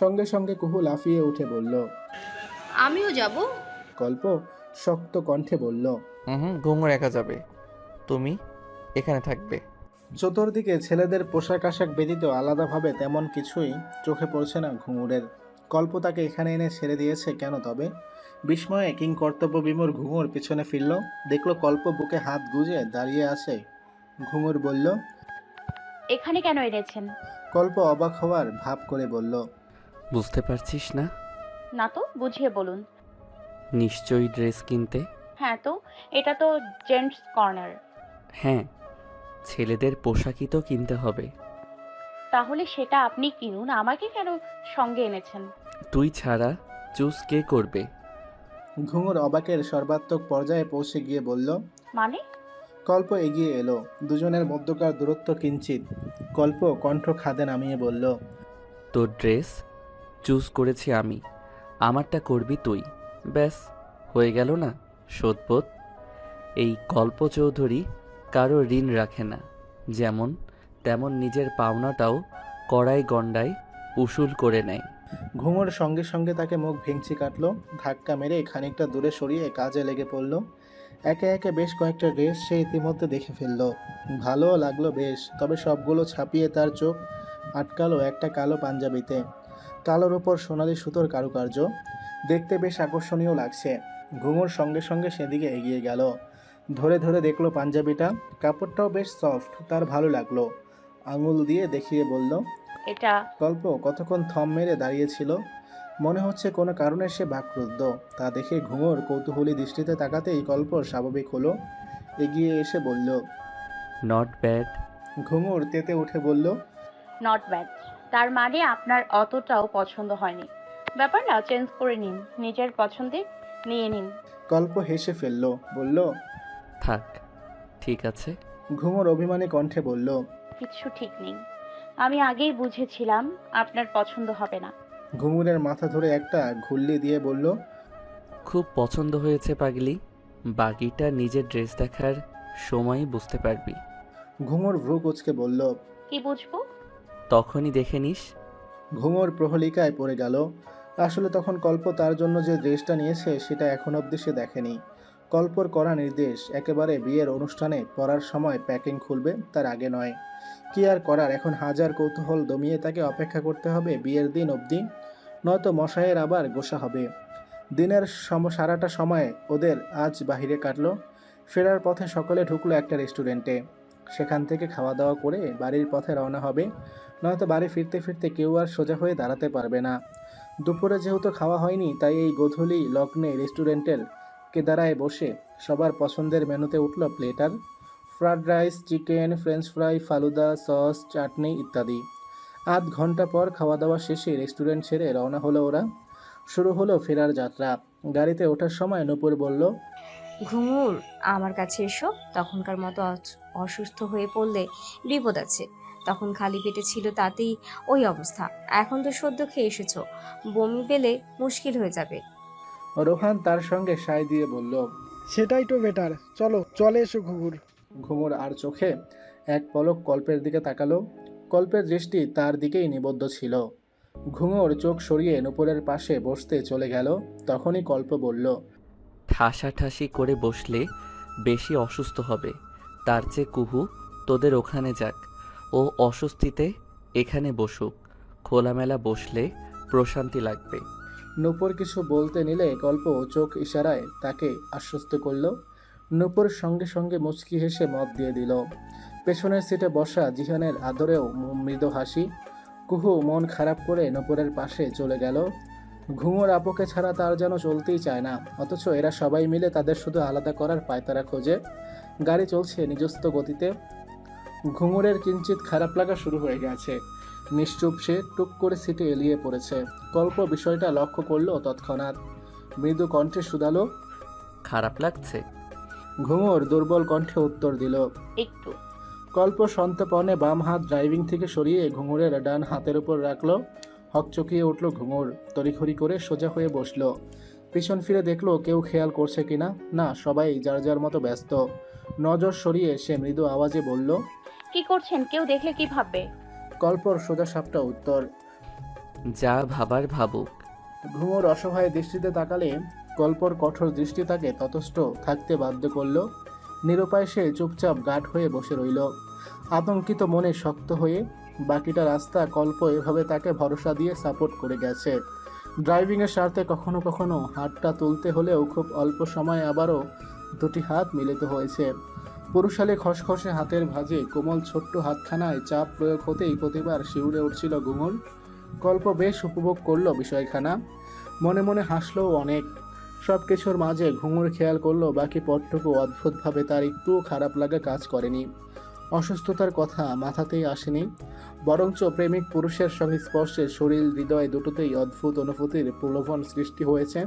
সঙ্গে সঙ্গে কুহু লাফিয়ে উঠে বলল আমিও যাব। কল্প শক্ত কণ্ঠে বলল হুম ঘুঙুর একা যাবে। তুমি এখানে থাকবে। চতুর্দিকে ছেলেদের পোশাক আশাক ব্যতীত আলাদাভাবে তেমন কিছুই চোখে পড়ছে না ঘুঙুরের। কল্প তাকে এখানে এনে ছেড়ে দিয়েছে কেন তবে? বিস্ময়ে কিং কর্তব্য বিমূর ঘুঙুর পিছনে ফিরল। দেখল কল্প বুকে হাত গুজে দাঁড়িয়ে আছে। ঘুঙুর বলল এখানে কেন এনেছেন? কল্প অবাক হওয়ার ভাব করে বলল বুঝতে পারছিস না? না তো বুঝিয়ে বলুন। নিশ্চয়ই ড্রেস কিনতে? হ্যাঁ তো এটা তো জেন্টস কর্নার। হ্যাঁ ছেলেদের পোশাকই তো কিনতে হবে। তাহলে সেটা আপনি কিনুন আমাকে কেন সঙ্গে এনেছেন? তুই ছাড়া চুজ কে করবে? ঘুঙুর অবাকের সর্বাত্মক পর্যায়ে পৌঁছে গিয়ে বলল মানে? কল্প এগিয়ে এলো দুজনের মধ্যকার দূরত্ব কিঞ্চিত। কল্প কণ্ঠ খাদে নামিয়ে বলল তোর ড্রেস চুজ করেছি আমি। আমারটা করবি তুই। ব্যাস, হয়ে গেল না শোধবোধ? এই কল্প চৌধুরী কারও ঋণ রাখে না। যেমন, তেমন নিজের পাওনাটাও কড়াই গণ্ডায় উসুল করে নেয়। ঘুঙুর সঙ্গে সঙ্গে তাকে মুখ ভেঙচি কাটলো, ধাক্কা মেরে খানিকটা দূরে সরিয়ে কাজে লেগে পড়ল। একে একে বেশ কয়েকটা ড্রেস সে ইতিমধ্যে দেখে ফেলল। ভালোও লাগল বেশ, তবে সবগুলো ছাপিয়ে তার চোখ আটকালো একটা কালো পাঞ্জাবিতে। কালোর ওপর সোনালি সুতোর কারুকার্য। দেখতে বেশ আকর্ষণীয় লাগছে। ঘুঙুর সঙ্গে সঙ্গে সেদিকে এগিয়ে গেল। ধরে ধরে দেখল পাঞ্জাবিটা। কাপড়টাও বেশ সফট তার ভালো লাগল। আঙুল দিয়ে দেখিয়ে বলল এটা? গল্প কতক্ষণ থম মেরে দাঁড়িয়েছিল মনে হচ্ছে কোনো কারণে সে বাকরুদ্ধ। তা দেখে ঘুঙুর কৌতূহলী দৃষ্টিতে তাকাতেই গল্প স্বাভাবিক হলো। এগিয়ে এসে বলল নট ব্যাড ঘুঙুর তেতে উঠে বলল নট ব্যাড তার মানে আপনার অতটাও পছন্দ হয়নি। ব্যাপার না চেঞ্জ করে নিন নিজের পছন্দে নিয়ে নিন। কল্প হেসে ফেলল বলল থাক ঠিক আছে। ঘুঙুর অভিমানে কণ্ঠে বলল কিচ্ছু ঠিক নেই। আমি আগেই বুঝেছিলাম আপনার পছন্দ হবে না। ঘুঙুরের মাথা ধরে একটা ঘুল্লি দিয়ে বলল খুব পছন্দ হয়েছে পাগলি বাকিটা নিজের ড্রেস দেখার সময়ই বুঝতে পারবি। ঘুঙুর ভ্রু কুচকে বলল কি বুঝব? তখনই দেখে নিস। ঘুমোর প্রহলিকায় পড়ে গেল। আসলে তখন কল্প তার জন্য যে ড্রেসটা নিয়েছে, সেটা এখন অবধি সে দেখেনি। কল্পর করা নির্দেশ একেবারে বিয়ের অনুষ্ঠানে পড়ার সময় প্যাকিং খুলবে, তার আগে নয়। কি আর করার, এখন হাজার কৌতূহল দমিয়ে তাকে অপেক্ষা করতে হবে বিয়ের দিন অবধি। নয়তো মশাইয়ের আবার গোসা হবে। দিনের সম, সারাটা সময় ওদের আজ বাহিরে কাটলো। ফেরার পথে সকলে ঢুকলো একটা রেস্টুরেন্টে। সেখান থেকে খাওয়া দাওয়া করে বাড়ির পথে রওনা হবে। নয়তো বাড়ি ফিরতে ফিরতে কেউ আর সোজা হয়ে দাঁড়াতে পারবে না। দুপুরে যেহেতু খাওয়া হয়নি, তাই এই গোধূলি লগ্নে রেস্টুরেন্টের কেদারায় বসে সবার পছন্দের মেনুতে উঠল platter fried rice, chicken, french fry, falooda, sauce, chutney ইত্যাদি। আধ ঘণ্টা পর খাওয়া দাওয়া শেষে রেস্টুরেন্ট ছেড়ে রওনা হলো ওরা। শুরু হলো ফেরার যাত্রা। গাড়িতে ওঠার সময় নূপুর বলল ঘুঙুর আমার কাছে এসো, তখনকার মতো অসুস্থ হয়ে পড়লে বিপদ আছে। তখন খালি পেটে ছিল তাতেই ওই অবস্থা। এখন তো সদ্য খেয়ে এসেছ। বমি পেলে মুশকিল হয়ে যাবে। রোহান তার সঙ্গে সায় দিয়ে বলল সেটাই তো বেটার চলো চলে এসো ঘুঘুর। ঘুঙুর আর চোখে এক পলক কল্পের দিকে তাকালো। কল্পের দৃষ্টি তার দিকেই নিবদ্ধ ছিল। ঘুঙুর চোখ সরিয়ে নুপুরের পাশে বসতে চলে গেল। তখনই কল্প বলল ঠাসাঠাসি করে বসলে বেশি অসুস্থ হবে। তার চেয়ে কুহু তোদের ওখানে যাক। ও অস্বস্তিতে এখানে বসুক। খোলামেলা বসলে প্রশান্তি লাগবে। নূপুর কিছু বলতে নিলে গল্প চোখ ইশারায় তাকে আশ্বস্ত করল। নূপুর সঙ্গে সঙ্গে মুচকি হেসে মত দিয়ে দিল। পেছনের সিটে বসা জিহানের আদরেও মৃদু হাসি। কুহু মন খারাপ করে নূপুরের পাশে চলে গেল। ঘুঙুর আপুকে ছাড়া তার যেন চলতেই চায় না। অথচ এরা সবাই মিলে তাদের শুধু আলাদা করার পায়তারা খোঁজে। গাড়ি চলছে নিজস্ব গতিতে। ঘুঙুরের কিঞ্চিত খারাপ লাগা শুরু হয়ে গেছে। নিশ্চুপ সে টুক করে সিটে এলিয়ে পড়েছে। কল্প বিষয়টা লক্ষ্য করল তৎক্ষণাৎ। মৃদু কণ্ঠে শুধালো খারাপ লাগছে? ঘুঙুর দুর্বল কণ্ঠে উত্তর দিল একটু। কল্প সন্তপনে বাম হাত ড্রাইভিং থেকে সরিয়ে ঘুঙুরের ডান হাতের উপর রাখল। হকচকিয়ে উঠল ঘুঙুর তড়িঘড়ি করে সোজা হয়ে বসল। পিছন ফিরে দেখল কেউ খেয়াল করছে কিনা না সবাই যার যার মতো ব্যস্ত। নজর সরিয়ে সে মৃদু আওয়াজে বলল কি করছেন? কেউ দেখলে কি ভাববে? কল্পর সোজা সাপটা উত্তর যা ভাবার ভাবুক। ঘুঙুর অসহায় দৃষ্টিতে তাকালে কল্পর কঠোর দৃষ্টি তাকে ততস্থ থাকতে বাধ্য করল। নিরুপায় সে চুপচাপ গাঢ় হয়ে বসে রইল। আতঙ্কিত মনে শক্ত হয়ে বাকিটা রাস্তা কল্প এভাবে তাকে ভরসা দিয়ে সাপোর্ট করে গেছে। ড্রাইভিংয়ের স্বার্থে কখনো কখনো হাতটা তুলতে হলেও খুব অল্প সময়ে আবারও দুটি হাত মিলিত হয়েছে। পুরুষালী খসখসে হাতের ভাঁজে কোমল ছোট্ট হাতখানায় চাপ প্রয়োগ হতেই প্রতিবার শিউরে উঠছিল ঘুঙুর কল্প বেশ উপভোগ করল বিষয়খানা। মনে মনে হাসলো অনেক। সব কিছুর মাঝে ঘুঙুর খেয়াল করল বাকি পথটুকু অদ্ভুতভাবে তার একটুও খারাপ লাগা কাজ করেনি। অসুস্থতার কথা মাথাতেই আসেনি, বরঞ্চ প্রেমিক পুরুষের সঙ্গে স্পর্শে শরীর, হৃদয় দুটোতেই অদ্ভুত অনুভূতির প্রলোভন সৃষ্টি হয়েছে।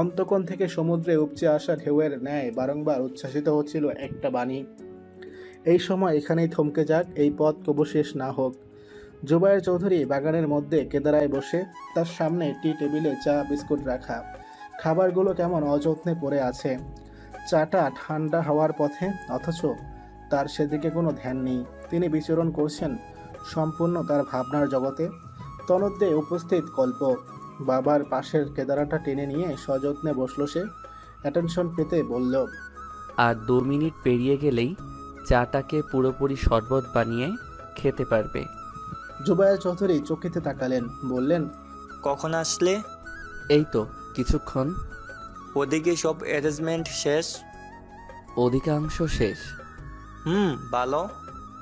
অন্তকোণ থেকে সমুদ্রে উপচে আসা ঢেউয়ের ন্যায় বারংবার উচ্ছ্বাসিত হচ্ছিল একটা বাণী। এই সময় এখানেই থমকে যাক, এই পথ কবু শেষ না হোক। জুবায়ের চৌধুরী বাগানের মধ্যে কেদারায় বসে, তার সামনে টি টেবিলে চা, বিস্কুট রাখা। খাবারগুলো কেমন অযত্নে পড়ে আছে। চাটা ঠান্ডা হওয়ার পথে, অথচ তার সেদিকে কোনো ধ্যান নেই। তিনি বিচরণ করছেন সম্পূর্ণ তার ভাবনার জগতে। তনদ্দে উপস্থিত কল্প। বাবার পাশের কেদারাটা টেনে নিয়ে সযত্নে বসল সে। অ্যাটেনশন পেতে বলল আর দু মিনিট পেরিয়ে গেলেই চাটাকে পুরোপুরি শরবত বানিয়ে খেতে পারবে। জুবায়ের চৌধুরী চকিতে তাকালেন বললেন কখন আসলে? এই তো কিছুক্ষণ। ওদিকে সব অ্যারেঞ্জমেন্ট শেষ? অধিকাংশ শেষ। হুম। ভালো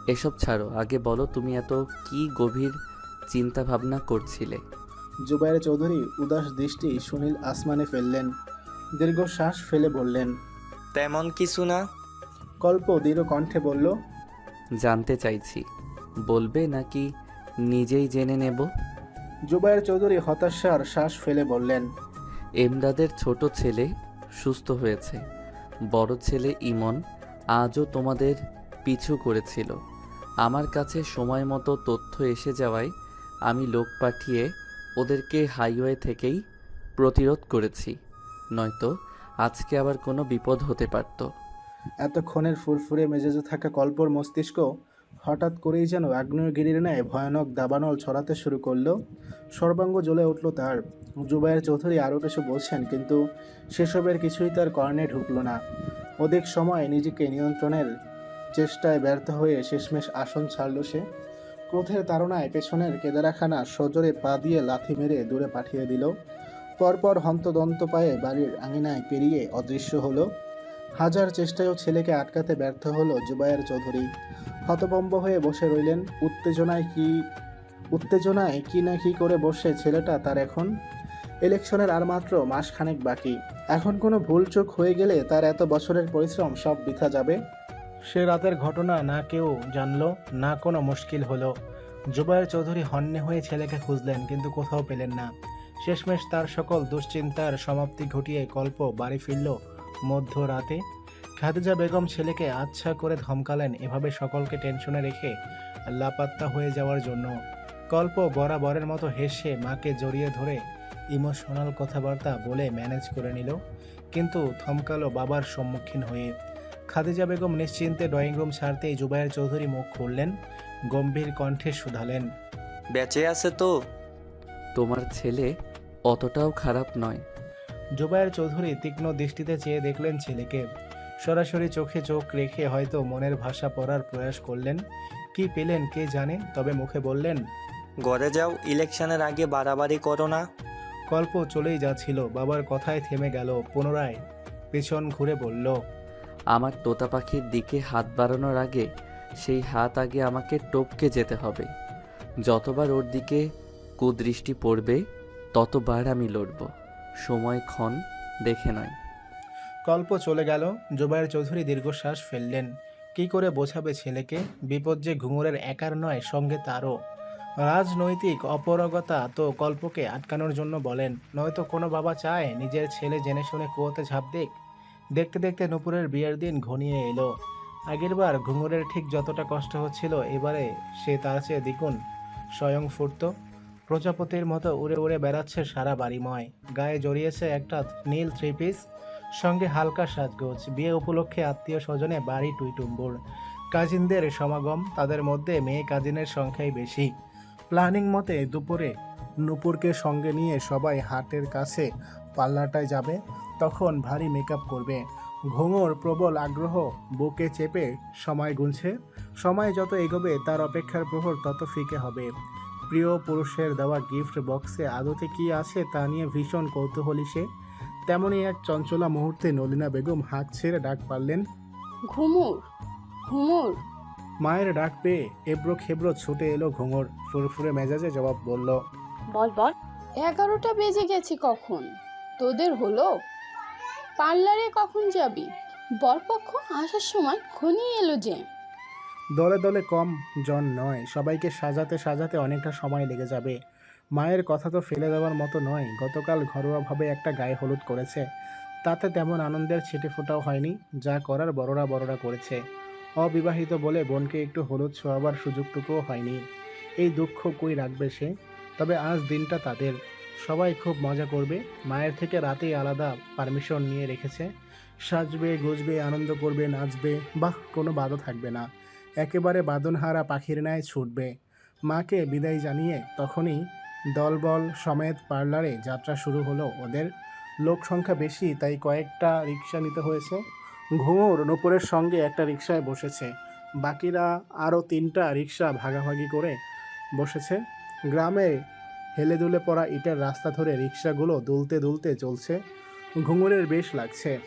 এসব ছাড়ো আগে বলো তুমি এত কি গভীর চিন্তা ভাবনা করছিলে? জুবায়ের চৌধুরী উদাস দৃষ্টি সুনীল আসমানে ফেললেন দীর্ঘ শ্বাস ফেলে বললেন তেমন কিছু না। কল্প দৃঢ় কণ্ঠে বলল জানতে চাইছি বলবে নাকি নিজেই জেনে নেব? জুবায়ের চৌধুরী হতাশার শ্বাস ফেলে বললেন এমদাদের ছোট ছেলে সুস্থ হয়েছে বড় ছেলে ইমন আজও তোমাদের পিছু করেছিল। আমার কাছে সময় মতো তথ্য এসে যাওয়ায় আমি লোক পাঠিয়ে ওদেরকে হাইওয়ে থেকেই প্রতিরোধ করেছি। নয়তো আজকে আবার কোনো বিপদ হতে পারত। এতক্ষণের ফুরফুরে মেজাজে থাকা কল্পর মস্তিষ্ক হঠাৎ করেই যেন আগ্নেয়গিরির ন্যায় ভয়ানক দাবানল ছড়াতে শুরু করল। সর্বাঙ্গ জ্বলে উঠল তার। জুবায়ের চৌধুরী আরও কিছু বলছেন, কিন্তু সেসবের কিছুই তার কর্ণে ঢুকলো না। অধিক সময় নিজেকে নিয়ন্ত্রণের চেষ্টায় ব্যর্থ হয়ে শেষমেশ আসন ছাড়ল সে। ক্রোধের তাড়নায় পেছনের কেদারাখানা সজোরে পা দিয়ে লাথি মেরে দূরে পাঠিয়ে দিল। পরপর হন্তদন্ত পায়ে বাড়ির আঙিনায় পেরিয়ে অদৃশ্য হলো। হাজার চেষ্টায়ও ছেলেকে আটকাতে ব্যর্থ হলো জুবায়ের চৌধুরী। হতবম্ব হয়ে বসে রইলেন। উত্তেজনায় কি উত্তেজনায় কি না কি করে বসে ছেলেটা তার এখন? ইলেকশনের আর মাত্র মাসখানেক বাকি। এখন কোনো ভুল চোখ হয়ে গেলে তার এত বছরের পরিশ্রম সব বৃথা যাবে। সে রাতের ঘটনা না কেউ জানলো, না কোনো মুশকিল হলো। জুবায়ের চৌধুরী হন্যে হয়ে ছেলেকে খুঁজলেন, কিন্তু কোথাও পেলেন না। শেষমেশ তার সকল দুশ্চিন্তার সমাপ্তি ঘটিয়ে কল্প বাড়ি ফিরল মধ্যরাতে। খাদিজা বেগম ছেলেকে আচ্ছা করে ধমকালেন এভাবে সকলকে টেনশনে রেখে লাপাত্তা হয়ে যাওয়ার জন্য। কল্প বরাবরের মতো হেসে মাকে জড়িয়ে ধরে ইমোশনাল কথাবার্তা বলে ম্যানেজ করে নিল কিন্তু থমকালো বাবার সম্মুখীন হয়ে। খাদিজা বেগম নিশ্চিন্তে ড্রয়িং রুম ছাড়তেই জুবায়ের চৌধুরী মুখ খুললেন গম্ভীর কণ্ঠে শুধালেন। বেঁচে আছে তো। তোমার ছেলে অতটাও খারাপ নয়। জুবায়ের চৌধুরী তীক্ষ্ণ দৃষ্টিতে চেয়ে দেখলেন ছেলেকে। সরাসরি চোখে চোখ রেখে হয়তো মনের ভাষা পড়ার প্রয়াস করলেন। কি পেলেন কে জানে তবে মুখে বললেন ঘরে যাও ইলেকশনের আগে বাড়াবাড়ি করো না। কল্প চলেই যাচ্ছিল। বাবার কথায় থেমে গেল পুনরায় পেছন ঘুরে বলল আমার তোতা পাখির দিকে হাত বাড়ানোর আগে সেই হাত আগে আমাকে টপকে যেতে হবে। যতবার ওর দিকে কুদৃষ্টি পড়বে ততবার আমি লড়ব। সময় ক্ষণ দেখে নয়। কল্প চলে গেল জুবায়ের চৌধুরী দীর্ঘশ্বাস ফেললেন। কি করে বোঝাবে ছেলেকে? বিপদ যে ঘুঙুরের একার নয় সঙ্গে তারও। রাজনৈতিক অপরগতা তো কল্পকে আটকানোর জন্য বলেন, নয়তো কোনো বাবা চায় নিজের ছেলে জেনে শুনে কুয়োতে ঝাঁপ দিক। দেখতে দেখতে নুপুরের বিয়ের দিন ঘনিয়ে এলো। আগেরবার ঘুঙুরের ঠিক যতটা কষ্ট হচ্ছিল, এবারে সে তার চেয়ে দ্বিগুণ। স্বয়ং ফুটত। প্রজাপতির মতো উড়ে উড়ে বেড়াচ্ছে সারা বাড়িময়। গায়ে জড়িয়েছে একটা নীল থ্রি পিস সঙ্গে হালকা সাজগোজ। বিয়ে উপলক্ষে আত্মীয় স্বজনে বাড়ি টুইটুম্বুর। কাজিনদের সমাগম তাদের মধ্যে মেয়ে কাজিনের সংখ্যাই বেশি। প্ল্যানিং মতে দুপুরে নূপুরকে সঙ্গে নিয়ে সবাই হাটের কাছে পাল্লাটায় যাবে। তখন ভারী মেকআপ করবে। ঘুঙুর প্রবল আগ্রহ বুকে চেপে সময় গুনছে। সময় যত এগোবে, তার অপেক্ষার প্রহর তত ফিকে হবে। প্রিয় পুরুষের দেওয়া গিফট বক্সে আদতে কি আছে তা নিয়ে ভীষণ কৌতূহলী সে। তেমনই এক চঞ্চলা মুহূর্তে নলিনা বেগম হাত ছেড়ে ডাক পারলেন, ঘুমুর ঘুমুর। মায়ের ডাক পেয়ে এবড়ো খেবড়ো ছুটে এলো ঘুঙুর। ফুরফুরে মেজাজে জবাব বলল বল বল। এগারোটা বেজে গেছে কখন? তোদের হলো? পার্লারে কখন যাবি? বরপক্ষ আসার সময় ঘনিয়ে এলো যে। দলে দলে কম জন নয় সবাইকে সাজাতে সাজাতে অনেকটা সময় লেগে যাবে। মায়ের কথা তো ফেলে দেওয়ার মতো নয় গতকাল ঘরোয়াভাবে একটা গায়ে হলুদ করেছে। তাতে তেমন আনন্দের ছিটে ফোটাও হয়নি যা করার বড়রা বড়রা করেছে। অবিবাহিত বলে বোনকে একটু হলুদ ছোঁয়াবার সুযোগটুকুও হয়নি। এই দুঃখ কই রাখবে সে? তবে আজ দিনটা তাদের। সবাই খুব মজা করবে। মায়ের থেকে রাতেই আলাদা পারমিশন নিয়ে রেখেছে। সাজবে, গুজবে, আনন্দ করবে, নাচবে, বাহ, কোনো বাধা থাকবে না। একেবারে বাদনহারা পাখির ন্যায় ছুটবে। মাকে বিদায় জানিয়ে তখনই দলবল সমেত পার্লারে যাত্রা শুরু হলো ওদের। লোক সংখ্যা বেশি, তাই কয়েকটা রিক্সা নিতে হয়েছে। ঘুঙুর নূপুরের সঙ্গে একটা রিক্সায় বসেছে। বাকিরা আরও তিনটা রিক্সা ভাগাভাগি করে বসেছে। গ্রামে হেলে দুলে পড়া ইটের রাস্তা ধরে রিক্সাগুলো দুলতে দুলতে চলছে। ঘুঙুরের বেশ লাগছে।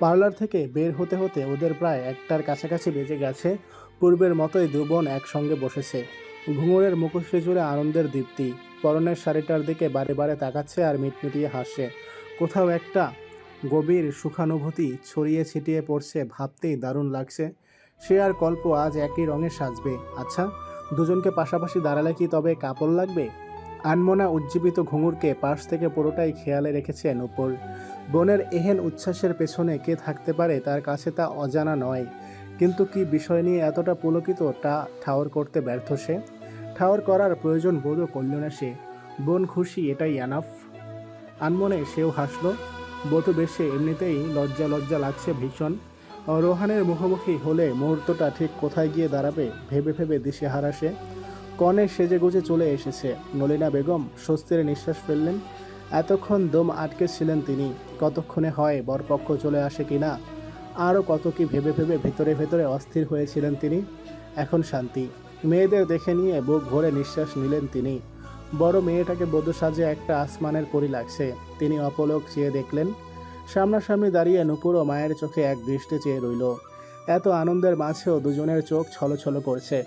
পার্লার থেকে বের হতে হতে ওদের প্রায় একটার কাছাকাছি বেজে গেছে। পূর্বের মতোই দু বোন একসঙ্গে বসেছে। ঘুঙুরের মুখশ্রী জুড়ে আনন্দের দীপ্তি। পরনের শাড়িটার দিকে বারে বারে তাকাচ্ছে আর মিটমিটিয়ে হাসছে। কোথাও একটা গভীর সুখানুভূতি ছড়িয়ে ছিটিয়ে পড়ছে, ভাবতেই দারুণ লাগছে। সে আর কল্প আজ একই রঙে সাজবে। আচ্ছা দুজনকে পাশাপাশি দাঁড়ালে কি তবে কাপড় লাগবে? আনমনা উজ্জীবিত ঘুঙুরকে পাশ থেকে পুরোটাই খেয়ালে রেখেছে নূপুর। বোনের এহেন উচ্ছ্বাসের পেছনে কে থাকতে পারে তার কাছে তা অজানা নয়। কিন্তু কি বিষয় নিয়ে এতটা পুলকিত তা ঠাওর করতে ব্যর্থ সে? ঠাওর করার প্রয়োজন বোধও করল না সে। বোন খুশি, এটাই অ্যানাফ আনমনে সেও হাসলো বোধ বেশে এমনিতেই লজ্জা লজ্জা লাগছে ভীষণ। রোহানের মুখোমুখি হলে মুহূর্তটা ঠিক কোথায় গিয়ে দাঁড়াবে ভেবে ভেবে দিশে হারাসে কনে সেজে গুজে চলে এসেছে। নলিনা বেগম স্বস্তির নিঃশ্বাস ফেললেন। এতক্ষণ দম আটকে ছিলেন তিনি। কতক্ষণে হয় বরপক্ষ চলে আসে কিনা? আরও কত কি ভেবে ভেবে ভেতরে ভেতরে অস্থির হয়েছিলেন তিনি? এখন শান্তি। মেয়েদের দেখে নিয়ে বুক ভরে নিঃশ্বাস নিলেন তিনি। বড় মেয়েটাকে বধূ সাজে একটা আসমানের পরি লাগছে। তিনি অপলক চেয়ে দেখলেন, সামনাসামনি দাঁড়িয়ে নুপুর ও মায়ের চোখে এক দৃষ্টি চেয়ে রইল। এত আনন্দের মাঝেও দুজনের চোখ ছলছল করছে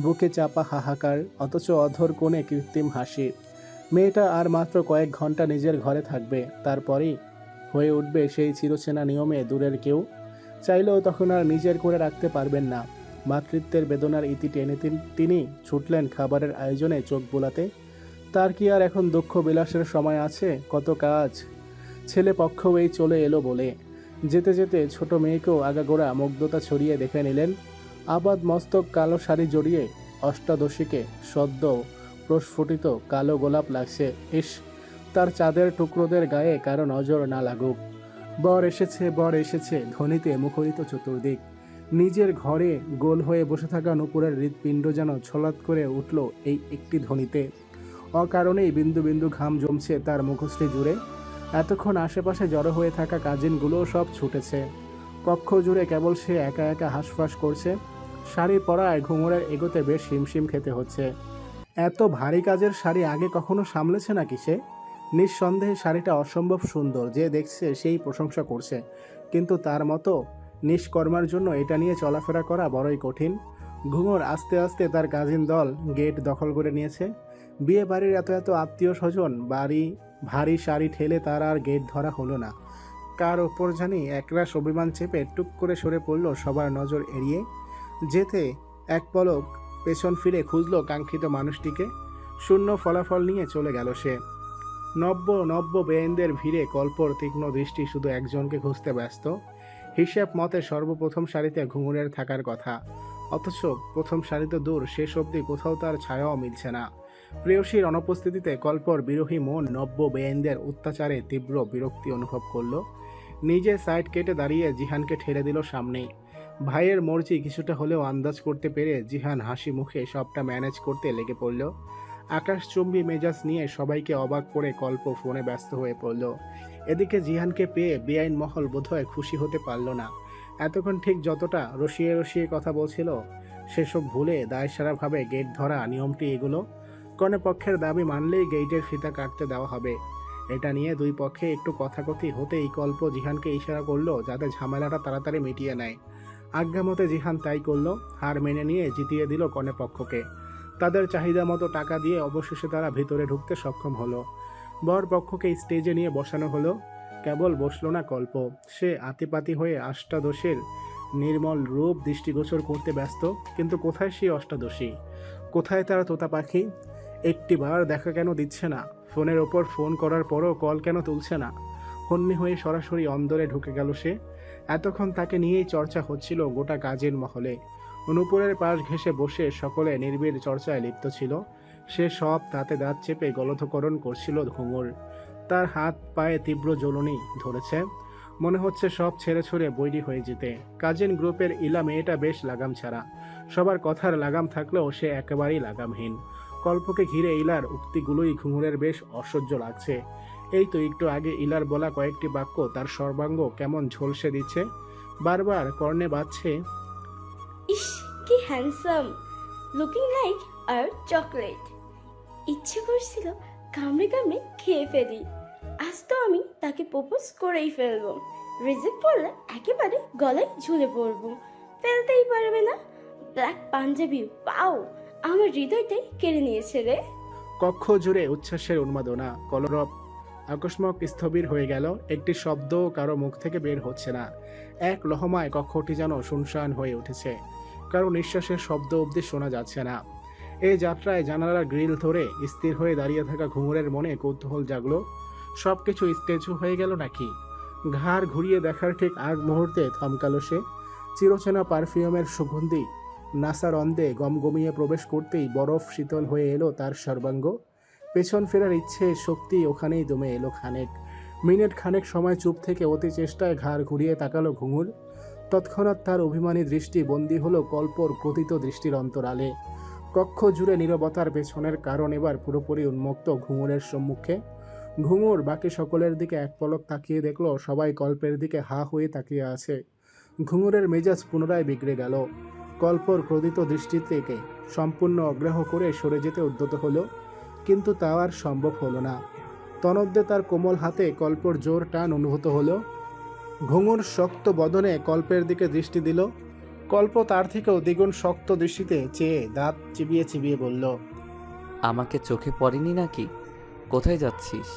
বুকে চাপা হাহাকার, অথচ অধর কোণে কৃত্রিম হাসি। মেয়েটা আর মাত্র কয়েক ঘণ্টা নিজের ঘরে থাকবে, তারপরেই হয়ে উঠবে সেই চিরচেনা নিয়মে দূরের কেউ। চাইলেও তখন আর নিজের করে রাখতে পারবেন না। মাতৃত্বের বেদনার ইতি টেনে তিনি ছুটলেন খাবারের আয়োজনে চোখ বোলাতে। তার কি আর এখন দুঃখ বিলাসের সময় আছে? কত কাজ। ছেলে পক্ষও এই চলে এলো বলে। যেতে যেতে ছোট মেয়েকেও আগাগোড়া মুগ্ধতা ছড়িয়ে দেখে নিলেন। আবাদ মস্তক কালো শাড়ি জড়িয়ে অষ্টাদশীকে সদ্য প্রস্ফুটিত কালো গোলাপ লাগছে। ইস, তার চাঁদের টুকরোদের গায়ে কারও নজর না লাগুক। বর এসেছে বর এসেছে, ধ্বনিতে মুখরিত চতুর্দিক। নিজের ঘরে গোল হয়ে বসে থাকা নুপুরের হৃৎপিণ্ড যেন ছলাৎ করে উঠল এই একটি ধ্বনিতে। অকারণেই বিন্দু বিন্দু ঘাম জমছে তার মুখশ্রী জুড়ে। এতক্ষণ আশেপাশে জড়ো হয়ে থাকা কাজিনগুলোও সব ছুটেছে। কক্ষ জুড়ে কেবল সে একা একা হাঁসফাঁস করছে। শাড়ি পরায় ঘুঙুরের এগোতে বেশ হিমশিম খেতে হচ্ছে। এত ভারী কাজের শাড়ি আগে কখনো সামলেছে নাকি সে? নিঃসন্দেহে শাড়িটা অসম্ভব সুন্দর, যে দেখছে সেই প্রশংসা করছে। কিন্তু তার মতো নিষ্কর্মার জন্য এটা নিয়ে চলাফেরা করা বড়ই কঠিন। ঘুঙুর আস্তে আস্তে তার কাজিন দল গেট দখল করে নিয়েছে। বিয়ে বাড়ির এত এত আত্মীয় স্বজন বাড়ি, ভারী শাড়ি ঠেলে তার আর গেট ধরা হলো না। কার ওপর জানি একরাশ অভিমান চেপে টুক করে সরে পড়ল সবার নজর এড়িয়ে। যেতে এক পলক পেছন ফিরে খুঁজল কাঙ্ক্ষিত মানুষটিকে। শূন্য ফলাফল নিয়ে চলে গেল সে। নব্য নব্য বেয়েনদের ভিড়ে কল্পর তীক্ষ্ণ দৃষ্টি শুধু একজনকে খুঁজতে ব্যস্ত। হিসেব মতে সর্বপ্রথম সারিতে ঘুঙুরের থাকার কথা। অথচ প্রথম সারিতে দূর, শেষ অবধি কোথাও তার ছায়াও মিলছে না। প্রেয়সীর অনুপস্থিতিতে কল্পর বিরোহী মন নব্য বেয়েনদের অত্যাচারে তীব্র বিরক্তি অনুভব করল। নিজে সাইড কেটে দাঁড়িয়ে জিহানকে ঠেলে দিল সামনেই। ভাইয়ের মর্জি কিছুটা হলেও আন্দাজ করতে পেরে জিহান হাসি মুখে সবটা ম্যানেজ করতে লেগে পড়ল। আকাশচুম্বী মেজাজ নিয়ে সবাইকে অবাক করে কল্প ফোনে ব্যস্ত হয়ে পড়ল। এদিকে জিহানকে পেয়ে বেআইন মহল বোধহয় খুশি হতে পারল না। এতক্ষণ ঠিক যতটা রসিয়ে রসিয়ে কথা বলছিল, সেসব ভুলে দায়সারাভাবে গেট ধরা নিয়মটি এগুলো। কোনো পক্ষের দাবি মানলেই গেইটের ফিতা কাটতে দেওয়া হবে। এটা নিয়ে দুই পক্ষে একটু কথাকথি হতেই কল্প জিহানকে ইশারা করল যাতে ঝামেলাটা তাড়াতাড়ি মিটিয়ে নেয়। আজ্ঞা মতে জিহান তাই করল, হার মেনে নিয়ে জিতিয়ে দিল কনে পক্ষকে। তাদের চাহিদা মতো টাকা দিয়ে অবশেষে তারা ভিতরে ঢুকতে সক্ষম হলো। বর পক্ষকে স্টেজে নিয়ে বসানো হলো। কেবল বসল না কল্প। সে আতিপাতি হয়ে অষ্টাদশের নির্মল রূপ দৃষ্টিগোচর করতে ব্যস্ত, কিন্তু কোথায় সেই অষ্টাদশী? কোথায় তারা তোতা পাখি? একটিবার দেখা কেন দিচ্ছে না? ফোনের ওপর ফোন করার পরও কল কেন তুলছে না? হন্যি হয়ে সরাসরি অন্দরে ঢুকে গেল সে। এতক্ষণ তাকে নিয়েই চর্চা হচ্ছিল গোটা কাজের মহলে। অনুপুরের পাশ ঘেঁষে বসে সকলে নির্বিড় চর্চায় লিপ্ত ছিল। সে সব তাতে দাঁত চেপে গলধকরণ করছিল ঘুঙুর। তার হাত পায়ে তীব্র জ্বলনি ধরেছে। মনে হচ্ছে সব ছেড়ে ছড়ে বৈরি হয়ে যেতে। কাজিন গ্রুপের ইলা মেয়েটা বেশ লাগাম ছাড়া। সবার কথার লাগাম থাকলেও সে একেবারেই লাগামহীন। কল্পকে ঘিরে ইলার উক্তিগুলোই ঘুঙুরের বেশ অসহ্য লাগছে। এই তো একটু আগে ইলার বলা কয়েকটি বাক্য তার সর্বাঙ্গ কেমন ঝলসে দিচ্ছে। বারবার কর্ণে বাজছে ইস কি হ্যান্ডসাম লুকিং লাইক আর চকলেট ইচ্ছে করছিল কামড়ে কামড়ে খেয়ে ফেলি। আজ তো আমি তাকে প্রপোজ করেই ফেলব। রিজেক্ট করলে একেবারে গলায় ঝুলে পড়ব। ফেলতেই পারবে না। ব্ল্যাক পাঞ্জাবি পাও আমার হৃদয়টাই কেড়ে নিয়েছে রে। কক্ষ জুড়ে উচ্ছ্বাসের উন্মাদনা, কলরব আকস্মক স্থবির হয়ে গেল। একটি শব্দ কারও মুখ থেকে বের হচ্ছে না। এক লহমায় কক্ষটি যেন শুনশান হয়ে উঠেছে। কারও নিঃশ্বাসের শব্দ অবধি শোনা যাচ্ছে না। এই যাত্রায় জানালার গ্রিল ধরে স্থির হয়ে দাঁড়িয়ে থাকা ঘুঙুরের মনে কৌতূহল জাগলো। সব কিছু স্টেচু হয়ে গেল নাকি? ঘাড় ঘুরিয়ে দেখার ঠিক আগ মুহূর্তে থমকালো সে। চিরচেনা পারফিউমের সুগন্ধি নাসার অন্দে গমগমিয়ে প্রবেশ করতেই বরফ শীতল হয়ে এলো তার সর্বাঙ্গ। পেছন ফেরার ইচ্ছে, শক্তি ওখানেই দমে এলো খানেক। মিনিট খানেক সময় চুপ থেকে অতি চেষ্টায় ঘাড় ঘুরিয়ে তাকালো ঘুঙুর। তৎক্ষণাৎ তার অভিমানী দৃষ্টি বন্দী হলো কল্পর ক্রোধিত দৃষ্টির অন্তরালে। কক্ষ জুড়ে নীরবতার পেছনের কারণ এবার পুরোপুরি উন্মুক্ত ঘুঙুরের সম্মুখে। ঘুঙুর বাকি সকলের দিকে এক পলক তাকিয়ে দেখল, সবাই কল্পের দিকে হা হয়ে তাকিয়ে আছে। ঘুঙুরের মেজাজ পুনরায় বিগড়ে গেল। কল্পর ক্রোধিত দৃষ্টি থেকে সম্পূর্ণ অগ্রাহ করে সরে যেতে উদ্যত হলো কিন্তু তা আর সম্ভব হলো না। তনদ্দে তার কোমল হাতে কল্পর জোর টান অনুভূত হলো। ঘুঙুর শক্ত বদনে কল্পের দিকে দৃষ্টি দিল। কল্প তার থেকেও দ্বিগুণ শক্ত দৃষ্টিতে চেয়ে দাঁত চিবিয়ে চিবিয়ে বলল আমাকে চোখে পড়েনি নাকি? কোথায় যাচ্ছিস?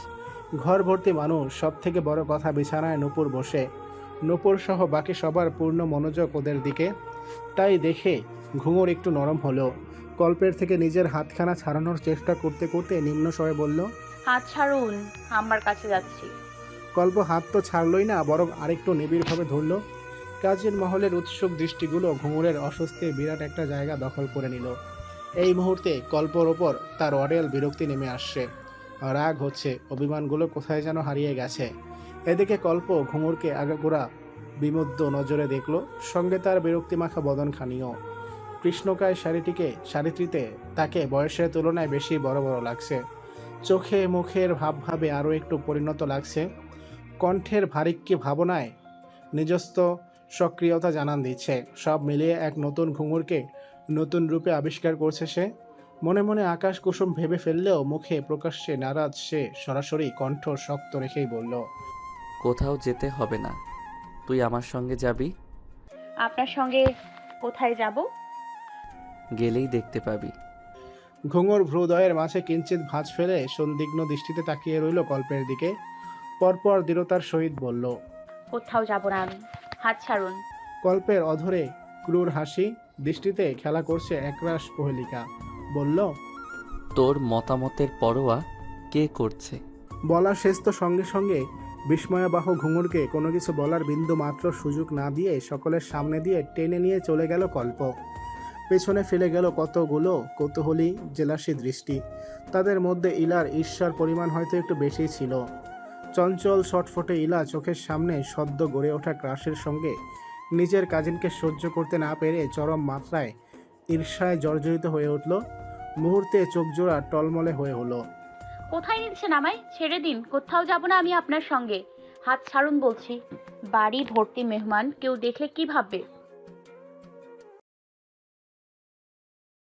ঘর ভর্তি মানুষ সব থেকে বড় কথা বিছানায় নূপুর বসে। নূপুর সহ বাকি সবার পূর্ণ মনোযোগ ওদের দিকে। তাই দেখে ঘুঙুর একটু নরম হলো। কল্পের থেকে নিজের হাতখানা ছাড়ানোর চেষ্টা করতে করতে নিম্ন স্বরে বলল হাত ছাড়ুন আমার কাছে যাচ্ছি। কল্প হাত তো ছাড়লই না বরং আরেকটু নিবিড়ভাবে ধরল। কাজের মহলের উৎসুক দৃষ্টিগুলো ঘুঙুরের অস্বস্তির বিরাট একটা জায়গা দখল করে নিল। এই মুহূর্তে কল্পর ওপর তার অডেল বিরক্তি নেমে আসছে। রাগ হচ্ছে অভিমানগুলো কোথায় যেন হারিয়ে গেছে। এদিকে কল্প ঘুঙুরকে আগাগোড়া বিমুগ্ধ নজরে দেখল, সঙ্গে তার বিরক্তি মাখা বদনখানিও কৃষ্ণকায় শাড়িটিকে, শাড়িটিতে তাকে বয়সের তুলনায় বেশি বড় বড় লাগছে। চোখে মুখের ভাবভাবে আরও একটু পরিণত লাগছে। কণ্ঠের ভারিক্কি ভাবনায় নিজস্ব সক্রিয়তা জানান দিচ্ছে। সব মিলিয়ে এক নতুন ঘুঙুরকে নতুন রূপে আবিষ্কার করছে সে। মনে মনে আকাশ কুসুম ভেবে ফেললেও মুখে প্রকাশ্যে নারাজ সে সরাসরি কণ্ঠ শক্ত রেখেই বলল, কোথাও যেতে হবে না। তুই আমার সঙ্গে যাবি? আপনার সঙ্গে কোথায় যাব? গেলেই দেখতে পাবি। ঘুঙুর ভ্রুদয়ের মাঝে কিঞ্চিত ভাঁজ ফেলে সন্দিগ্ন দৃষ্টিতে তাকিয়ে রইল কল্পের দিকে। পরপর দৃঢ়তার সহিত বলল কোথাও যাব না আমি। হাত ছাড়ুন। কল্পের অধরে ক্রুর হাসি দৃষ্টিতে খেলা করছে একরাশ কোহলিকা। বলল তোর মতামতের পরোয়া কে করছে? বলা শেষ তো সঙ্গে সঙ্গে বিস্ময়াবাহ ঘুঙুরকে কোনো কিছু বলার বিন্দু মাত্র সুযোগ না দিয়ে সকলের সামনে দিয়ে টেনে নিয়ে চলে গেল কল্প। পেছনে ফেলে গেল কতগুলো কৌতূহলী, জেলাসী দৃষ্টি। তাদের মধ্যে ইলার ঈর্ষার পরিমাণ হয়তো একটু বেশি ছিল। চঞ্চল, ছটফটে ইলা চোখের সামনে সদ্য গড়ে ওঠা ক্রাশের সঙ্গে নিজের কাজিনকে সহ্য করতে না পেরে চরম মাত্রায় ঈর্ষায় জর্জরিত হয়ে উঠল। মুহূর্তে চোখ জোড়া টলমলে হয়ে হলো। কোথায় নিচ্ছেন আমায় ছেড়ে দিন, কোথাও যাব না আমি আপনার সঙ্গে। হাত ছাড়ুন বলছি। বাড়ি ভর্তি মেহমান, কেউ দেখলে কি ভাববে?